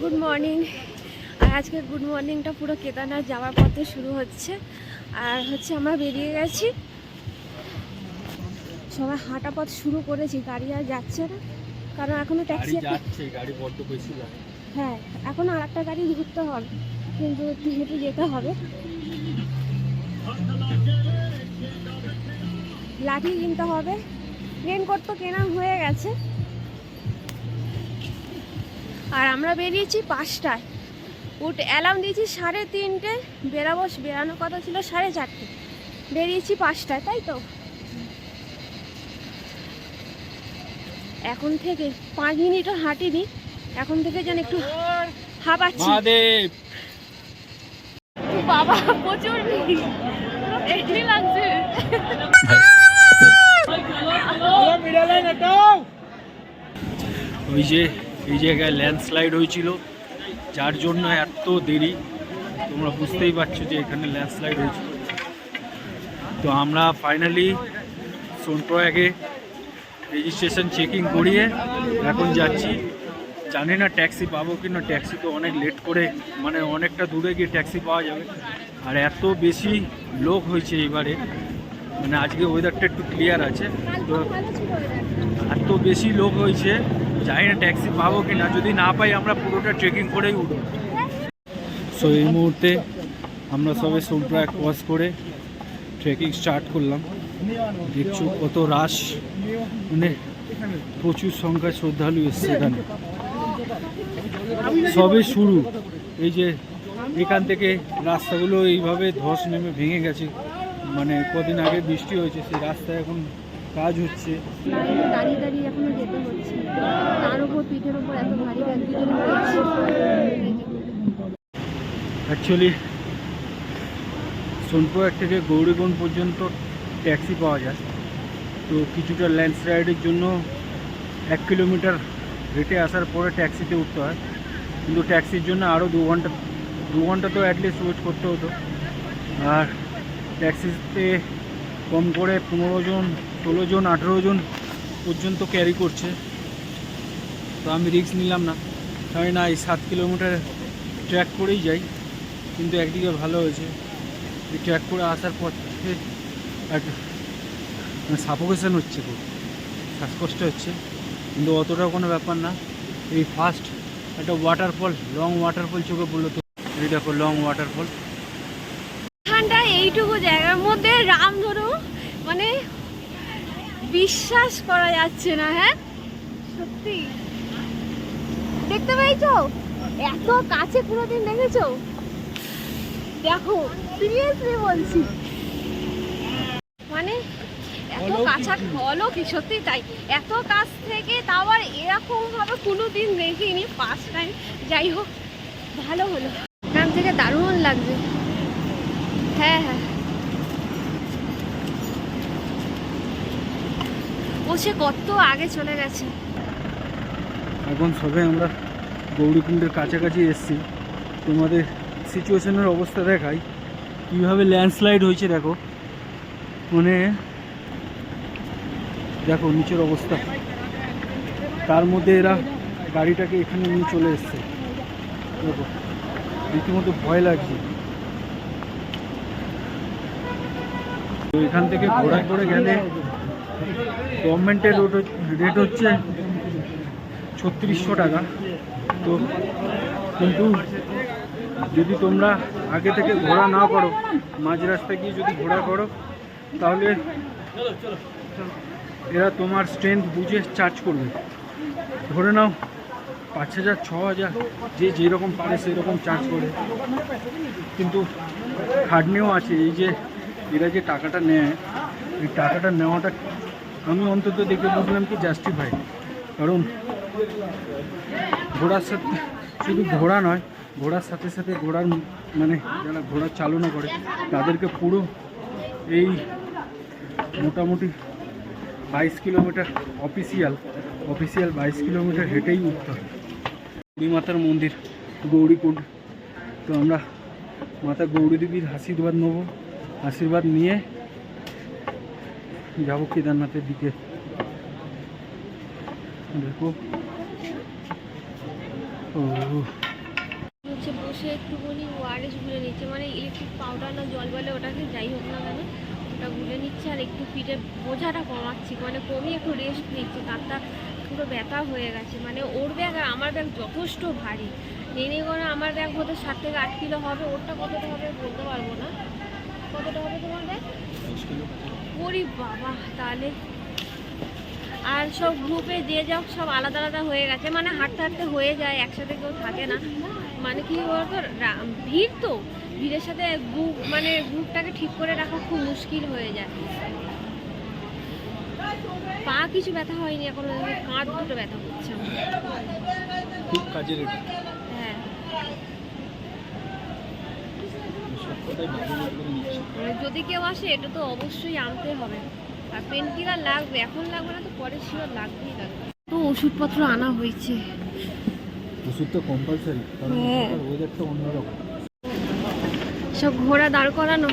Good morning আর আজকে good মর্নিংটা পুরো কেদারনাথ যাওয়ার পথে শুরু হচ্ছে। আর হচ্ছে আমরা বেরিয়ে গেছি। সবাই হাঁটা পথ শুরু করেছি গাড়ি আর যাচ্ছে না। কারণ এখনও ট্যাক্সি যাচ্ছে গাড়ি বড্ড বেশি হ্যাঁ এখনও আর একটা গাড়ি ঘুরতে হবে। কিন্তু একটু হেঁটে যেতে হবে। লাঠি কিনতে হবে। রেনকোট তো কেনা হয়ে গেছে। আর আমরা বেরিয়েছি পাঁচটায়। উঠে অ্যালার্ম দিয়েছি সাড়ে তিনটে। বেরাবো, বেরানোর কথা ছিল সাড়ে চারটে। বেরিয়েছি পাঁচটায়, তাই তো? এখন থেকে পাঁচ মিনিটও হাঁটিনি। এখন থেকে যেন একটু হাঁপাচ্ছি। বাবা, প্রচুর ওই যে, এই জায়গায় ল্যান্ডস্লাইড হয়েছিল। যার জন্য এত দেরি। তোমরা বুঝতেই পারছ যে এখানে ল্যান্ডস্লাইড হয়েছিল। তো আমরা ফাইনালি সোনপ্রয়াগে রেজিস্ট্রেশন চেকিং করিয়ে এখন যাচ্ছি। জানি না ট্যাক্সি পাবো কি না, ট্যাক্সি তো অনেক লেট করে মানে অনেকটা দূরে গিয়ে ট্যাক্সি পাওয়া যাবে। আর এত বেশি লোক হয়েছে এবারে মানে আজকে ওয়েদারটা একটু ক্লিয়ার আছে। তো। এত বেশি লোক হয়েছে, জানি না ট্যাক্সি পাবো কি না, যদি না পাই আমরা পুরোটা ট্রেকিং করেই উঠবো। সো এই মুহূর্তে আমরা সবে সোনপ্রয়াগ ক্রস করে ট্রেকিং স্টার্ট করলাম। দেখছ কত রাশ মানে প্রচুর সংখ্যায় শ্রদ্ধালু এসছে এখানে। সবে শুরু। এই যে এখান থেকে রাস্তাগুলো এইভাবে ধস নেমে ভেঙে গেছে। মানে কদিন আগে বৃষ্টি হয়েছে সেই রাস্তায় এখন কাজ হচ্ছে। লাইনে দাঁড়িয়ে দাঁড়িয়ে এখনও যেতে হচ্ছে। তার উপর পিঠের উপর এত ভারী ব্যাগ দুজনে রয়েছে অ্যাকচুয়ালি সোনপ্রয়াগ থেকে গৌরীগঞ্জ পর্যন্ত ট্যাক্সি পাওয়া যায়। তো কিছুটা ল্যান্ডস্লাইডের জন্য এক কিলোমিটার হেঁটে আসার পরে ট্যাক্সিতে উঠতে হয়। কিন্তু ট্যাক্সির জন্য আরও দু ঘণ্টা দু ঘণ্টা তো অ্যাটলিস্ট ওয়েট করতে হতো। আর ট্যাক্সিতে কম করে পনেরো জন, ষোলো জন, আঠেরো জন পর্যন্ত ক্যারি করছে। তো আমি রিস্ক নিলাম না। আমি না এই সাত কিলোমিটার ট্র্যাক করেই যাই, কিন্তু একদিকে ভালো হয়েছে। এই ট্র্যাক করে আসার পর থেকে সাফোকেশন হচ্ছে খুব, শ্বাসকষ্ট হচ্ছে। কিন্তু অতটাও কোনো ব্যাপার না। এই ফার্স্ট একটা ওয়াটারফল লং ওয়াটারফল চোখে পড়ল তো। এই দেখো লং ওয়াটারফল ঠান্ডা এইটুকু জায়গার মধ্যে রামধনু মানে বিশ্বাস করা যাচ্ছে না হ্যাঁ? সত্যি। দেখতে পেয়েছ? এত কাছে কোনোদিন দেখেছ? দেখো সিরিয়াসলি বলছি। মানে এত জিনিস। অলৌকিক সত্যি তাই। এত কাছ থেকে তা আবার এরকম ভাবে কোনোদিন দেখিনি ফার্স্ট টাইম যাই হোক ভালো হলো। এখান থেকে দারুণ লাগছে। হ্যাঁ হ্যাঁ। ও সে কত আগে চলে গেছে। এখন সবে আমরা গৌরীকুণ্ডের কাছাকাছি এসেছি। তোমাদের সিচুয়েশনের অবস্থা দেখাই। কীভাবে ল্যান্ডস্লাইড হয়েছে দেখো। মানে দেখো নিচের অবস্থা। তার মধ্যে এরা গাড়িটাকে এখানে নিয়ে চলে এসছে। দেখো, রীতিমতো ভয় লাগছে। তো এখান থেকে ঘোরা করে গেলে গভর্নমেন্টের রেট হচ্ছে ছত্রিশশো টাকা। তো কিন্তু যদি তোমরা আগে থেকে ঘোরা না করো, মাঝ রাস্তায় গিয়ে যদি ঘোরা করো, তাহলে এরা তোমার স্ট্রেংথ বুঝে চার্জ করবে। ধরে নাও, পাঁচ হাজার, ছ হাজার, যে যেরকম পারে সেরকম চার্জ করে। কিন্তু খাটনিও আছে, এই যে এরা যে টাকাটা নেয়, এই টাকাটা নেওয়াটা আমি অন্তত দেখে বুঝলাম কি জাস্টিফাই কারণ ঘোড়ার সাথে, শুধু ঘোড়া নয়, ঘোড়ার সাথে সাথে ঘোড়ার মানে যারা ঘোড়া চালনা করে, তাদেরকে পুরো এই মোটামুটি বাইশ কিলোমিটার অফিসিয়াল অফিসিয়াল বাইশ কিলোমিটার হেঁটেই উঠতে হয় মাতার মন্দির, গৌরীকুণ্ড। তো আমরা মাতা গৌরী দেবীর আশীর্বাদ নেব, আশীর্বাদ নিয়ে যাব কেদারনাথের দিকে। দেখো। বসে একটুখানি ওয়ারেস গুলে নিচ্ছে মানে ইলেকট্রিক পাউডার না জল বলে ওটাকে যাই হোক না কেন ওটা গুলে নিচ্ছে আর একটু পিঠে বোঝাটা কমাচ্ছি মানে কমিয়ে একটু রেস্ট নিচ্ছে কাঁধটা পুরো ব্যথা হয়ে গেছে। মানে ওর ব্যাগ আর আমার ব্যাগ যথেষ্ট ভারী। নেনে করে আমার ব্যাগ হতে সাত থেকে আট কিলো হবে ওরটা কতটা হবে বলতে পারব না। কতটা হবে তোমার ব্যাগ? ওরি বাবা তাহলে। আর সব গ্রুপে যে যাও সব আলাদা আলাদা হয়ে গেছে মানে হাঁটতে হাঁটতে হয়ে যায় একসাথে কেউ থাকে না। মানে কি বলতো ভিড় তো। ভিড়ের সাথে গ্রুপ মানে গ্রুপটাকে ঠিক করে রাখা খুব মুশকিল হয়ে যায়। পা কিছু ব্যথা হয়নি এখন কাঁধ দুটো ব্যথা করছে আমার। খুব কাজের এটা। হ্যাঁ। মানে যদি কেউ আসে এটা তো অবশ্যই আনতে হবে। আর পেন কিলার লাগবে এখন লাগবে না তো পরে শিওর লাগবেই লাগবে। তো ওষুধপত্র আনা হয়েছে। ওষুধ তো কম্পালসারি কারণ হ্যাঁ। ওয়েদারটা অন্যরকম। সব ঘোড়া দাঁড় করানো।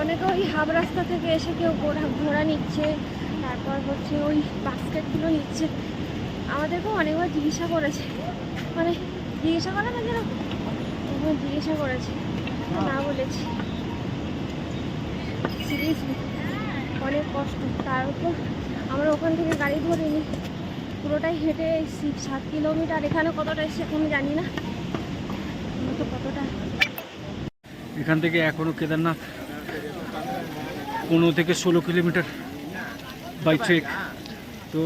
অনেকে ওই হাফ রাস্তা থেকে এসে কেউ ঘোড়া ঘোড়া নিচ্ছে, তারপর হচ্ছে ওই বাস্কেটগুলো নিচ্ছে। আমাদেরকেও অনেকবার জিজ্ঞাসা করেছে। মানে জিজ্ঞাসা করে না যেন জিজ্ঞাসা করেছে। না বলেছি। সিরিয়াসলি অনেক কষ্ট। তার উপর আমরা ওখান থেকে গাড়ি ধরিনি। পুরোটাই হেঁটে সাত কিলোমিটার। এখানে কতটা এসেছি এখন জানি না আমরা তো কতটা এখান থেকে এখনও কেদারনাথ পনেরো থেকে ষোলো কিলোমিটার বাই ট্রেক তো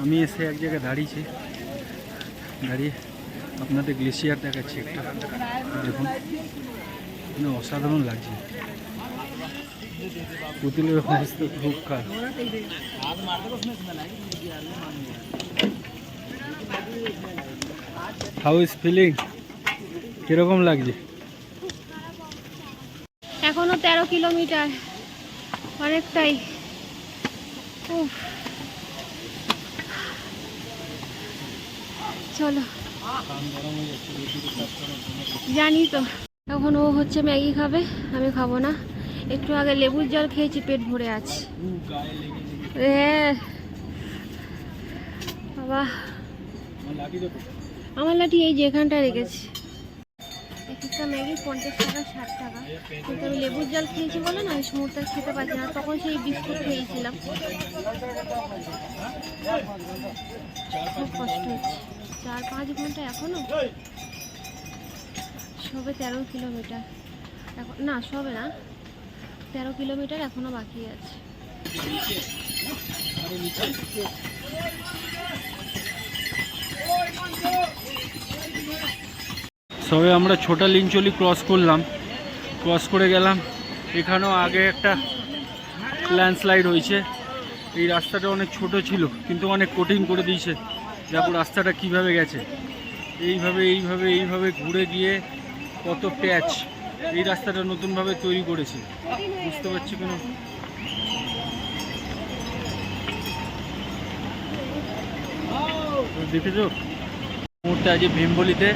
আমি এসে এক জায়গায় দাঁড়িয়েছি। দাঁড়িয়ে আপনাদের গ্লেশিয়ার দেখাচ্ছি একটা। দেখুন অসাধারণ লাগছে। পুতুলের খুব হাউ ইজ ফিলিং কীরকম লাগছে? এখনও তেরো কিলোমিটার। অনেকটাই। উফ। চলো। জানি তো। এখন ও হচ্ছে ম্যাগি খাবে, আমি খাব না। একটু আগে লেবুর জল খেয়েছি, পেট ভরে আছে। হ্যাঁ। আমার লাঠি এই যে এখানটা রেখেছি। একটা ম্যাগি পঞ্চাশ টাকা, ষাট টাকা। কিন্তু আমি লেবুর জল খেয়েছি বলে না মুহূর্তে আর খেতে পারছি না। তখন সেই বিস্কুট খেয়েছিলাম। খুব কষ্ট হচ্ছে। চার পাঁচ ঘণ্টা এখনও? সবে তেরো কিলোমিটার। এখন না, সবে না। তেরো কিলোমিটার এখনও বাকি আছে। সবে আমরা ছোটা লিঞ্চলি ক্রস করলাম। ক্রস করে গেলাম। এখানেও আগে একটা ল্যান্ডস্লাইড হয়েছে। এই রাস্তাটা অনেক ছোট ছিল, কিন্তু অনেক কঠিন করে দিয়েছে। দেখো রাস্তাটা কীভাবে গেছে? এইভাবে এইভাবে এইভাবে ঘুরে গিয়ে কত প্যাচ এই রাস্তাটা নতুনভাবে তৈরি করেছে। বুঝতে পারছি কেন? দেখেছ? মুহূর্তে আজ ভীমবলিতে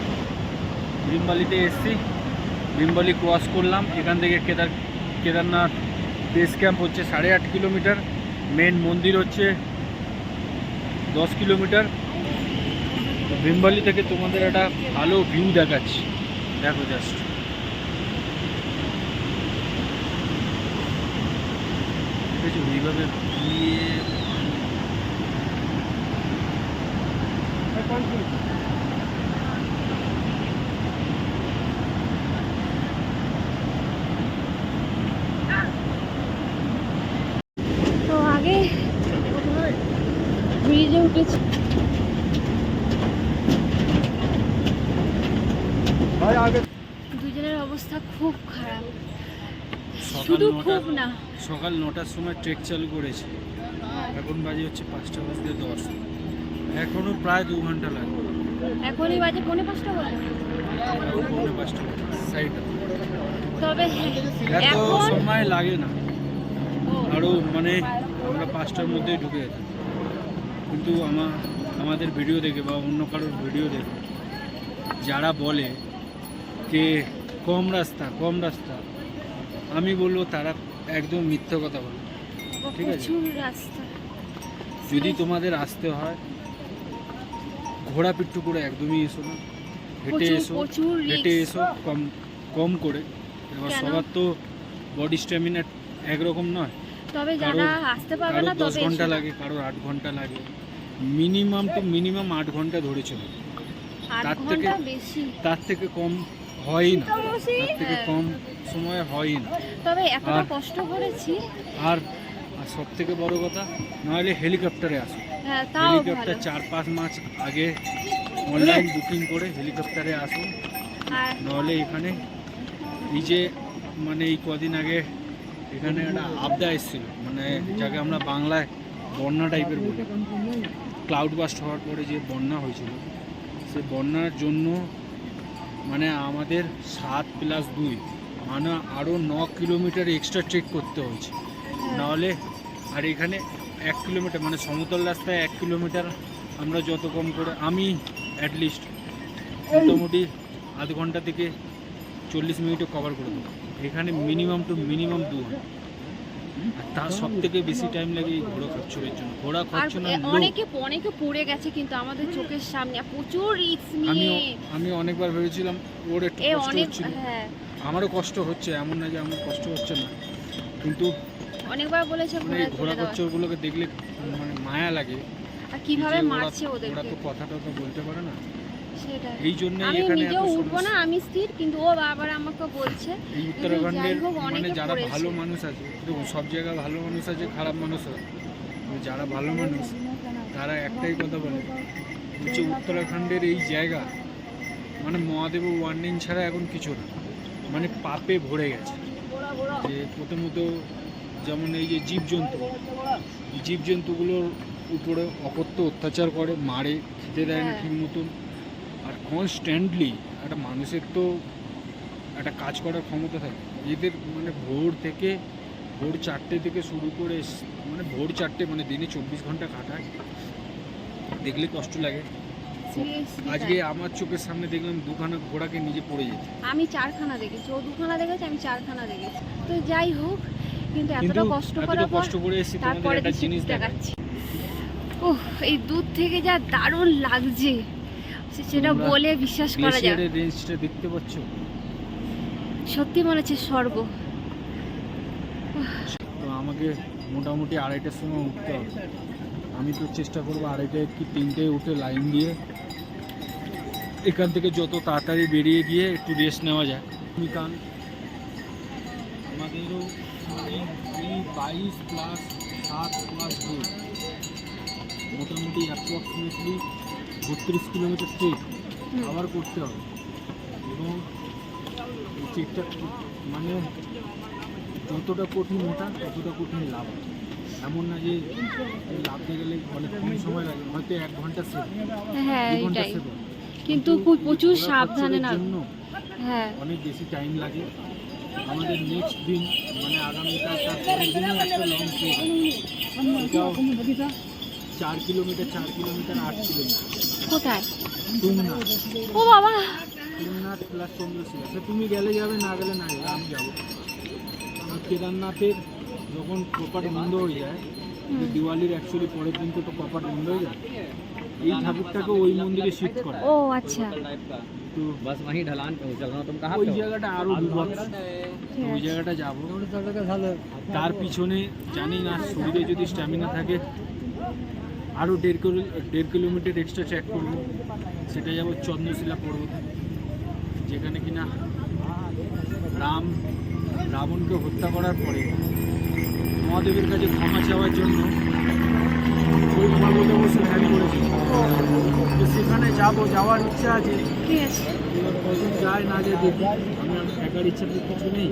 ভীমবালিতে এসছি। ভীমবালি ক্রস করলাম। এখান থেকে কেদার, কেদারনাথ বেস ক্যাম্প হচ্ছে সাড়ে আট কিলোমিটার। মেন মন্দির হচ্ছে দশ কিলোমিটার। ভীমবালি থেকে তোমাদের একটা ভালো ভিউ দেখাচ্ছি। দেখো জাস্ট ঘুরিয়ে তো আগে ব্রিজে উঠেছি দুজনের অবস্থা খুব খারাপ সকাল শুধু খুব না। সকাল নটার সময় ট্রেক চালু করেছি। এখন বাজে হচ্ছে পাঁচটা বাজতে দশ। এখনও প্রায় দু ঘণ্টা লাগবে। এখনই বাজে পৌনে পাঁচটা বলে। পৌনে পাঁচটা সাইড তবে এত সময় লাগে না। আরও মানে আমরা পাঁচটার মধ্যেই ঢুকে যেতাম। কিন্তু আমা আমাদের ভিডিও দেখে বা অন্য কারোর ভিডিও দেখে যারা বলে যে কম রাস্তা কম রাস্তা আমি বলব তারা একদম মিথ্যে কথা বলে। ঠিক আছে। যদি তোমাদের আসতে হয় ঘোড়া পিট্টু করে একদমই এসো না। হেঁটে এসো হেঁটে এসো কম কম করে। এবার সবার তো বডি স্ট্যামিনা একরকম নয়। তবে যারা আসতে পারবে না দশ ঘণ্টা লাগে কারোর আট ঘণ্টা লাগে। মিনিমাম তো মিনিমাম আট ঘণ্টা ধরে চলে তার থেকে- তার থেকে কম হয়ই না। তার থেকে হ্যাঁ। কম সময় হয়ই না। তবে এতটা আর- কষ্ট করেছি। আর সব থেকে বড় কথা নাহলে হেলিকপ্টারে আসো। হ্যাঁ হেলিকপ্টার চার পাঁচ মাস আগে অনলাইন বুকিং করে হেলিকপ্টারে আসুন আর নাহলে এখানে এই যে মানে এই কদিন আগে এখানে একটা আবদা এসেছিল। মানে যাকে আমরা বাংলায় বন্যা টাইপের বলি। ক্লাউড বাস্ট হওয়ার পরে যে বন্যা হয়েছিল সে বন্যার জন্য মানে আমাদের সাত প্লাস দুই মানে আরও ন কিলোমিটার এক্সট্রা ট্রেক করতে হয়েছে। হ্যাঁ, নাহলে আর এখানে এক কিলোমিটার মানে সমতল রাস্তায় এক কিলোমিটার আমরা যত কম করে আমি অ্যাটলিস্ট মোটামুটি আধ ঘণ্টা থেকে চল্লিশ মিনিটে কভার করে দেবো। এখানে মিনিমাম টু মিনিমাম দু ঘণ্টা। তার সব থেকে বেশি টাইম লাগে এই ঘোড়া খরচরের জন্য। ঘোড়া আর খরচ না এ- লোক অনেকে অনেকে পড়ে গেছে কিন্তু আমাদের চোখের সামনে প্রচুর রিস্ক নিয়ে। আমি অনেকবার ভেবেছিলাম ওর একটু কষ্ট হচ্ছিল। হ্যাঁ। আমারও কষ্ট হচ্ছে এমন না যে আমার কষ্ট হচ্ছে না। কিন্তু অনেকবার বলেছে মানে ঘোড়া তুলে দেখলে মানে মায়া লাগে। আর কীভাবে মারছে ওরা তো কথাটা তো বলতে পারে না। এই জন্যই আমি এখানে নিজেও উঠবো না আমি স্থির কিন্তু ও বারবার আমাকে বলছে। এই উত্তরাখণ্ডের মানে যারা ভালো মানুষ আছে দেখুন সব জায়গায় ভালো মানুষ আছে খারাপ মানুষ আছে যারা ভালো মানুষ তারা একটাই কথা বলে হচ্ছে উত্তরাখণ্ডের এই জায়গা মানে মহাদেব ওয়ার্নিং ছাড়া এখন কিছু না। মানে পাপে ভরে গেছে। যে প্রথমত যেমন এই যে জীবজন্তু জীবজন্তুগুলোর উপরে অকথ্য অত্যাচার করে মারে খেতে দেয় না হ্যাঁ। ঠিক মতন আর কনস্ট্যান্টলি একটা মানুষের তো একটা কাজ করার ক্ষমতা থাকে। এদের মানে ভোর থেকে ভোর চারটে থেকে শুরু করে মানে ভোর চারটে মানে দিনে চব্বিশ ঘণ্টা কাটায়। দেখলে কষ্ট লাগে। আজকে আমার চোখের সামনে দেখলাম দুখানা ঘোড়াকে নিজে পড়ে যেতে আমি চারখানা দেখেছি। ও দুখানা দেখেছে আমি চারখানা দেখেছি। তো যাই হোক কিন্তু এতটা কষ্ট করার পর কষ্ট করে এসেছি তারপরে একটা জিনিস দেখাচ্ছি ওহ এই দূর থেকে যা দারুণ লাগছে। সে- সেটা বলে বিশ্বাস করা যায়। রেঞ্জটা দেখতে পাচ্ছ? সত্যি মনে হচ্ছে স্বর্গ। তো আমাকে মোটামুটি আড়াইটার সময় উঠতে হবে। আমি তো চেষ্টা করব আড়াইটায় কি তিনটেয় উঠে লাইন দিয়ে এখান থেকে যত তাড়াতাড়ি বেরিয়ে গিয়ে একটু রেস্ট নেওয়া যায় মিকান আমাদেরও বাইশ প্লাস সাত প্লাস দুই। মোটামুটি অ্যাপ্রক্সিমেটলি বত্রিশ কিলোমিটার ট্রেক আবার করতে হবে। এবং ট্রেকটা মানে যতটা কঠিন ওটা ততটা কঠিন লাভ এমন না যে লাভতে গেলে অনেক কম সময় লাগে হয়তো এক ঘণ্টা সেভ হ্যাঁ এটাই কিন্তু প্রচুর সাবধানে না হ্যাঁ। অনেক বেশি টাইম লাগে। আমাদের নেক্সট দিন মানে আগামীকাল তার পরের দিনও একটা লং এটাও চার কিলোমিটার চার কিলোমিটার আট কিলোমিটার। কেদারনাথ প্লাস তমলুশিলা সে তুমি গেলে যাবে না গেলে না যাবে যাব। আমার কেদারনাথের যখন কপাট বন্ধ হয়ে যায় দিওয়ালির অ্যাকচুয়ালি পরের দিন তো কপাট বন্ধ হয়ে যায় এই ঠাকুরটাকে ওই মন্দিরে শিফট করে। ও আচ্ছা। তো বাস ওই ঢলান ওই জায়গাটা আরও বিভৎস ওই জায়গাটা যাব। তার পিছনে জানি না শরীরে যদি স্ট্যামিনা থাকে আরও দেড় কিলো দেড় কিলোমিটার এক্সট্রা ট্র্যাক করব। সেটা যাব চন্দ্রশিলা পর্বতে যেখানে কিনা রাম রাবণকে হত্যা করার পরে মহাদেবের কাছে ক্ষমা চাওয়ার জন্য ওই পর্বতে বসে ধ্যান করেছিল তো সেখানে যাব যাওয়ার ইচ্ছা আছে। এবার কজন যায় না যায় দেখি। আমি একার ইচ্ছা তো কিছু নেই।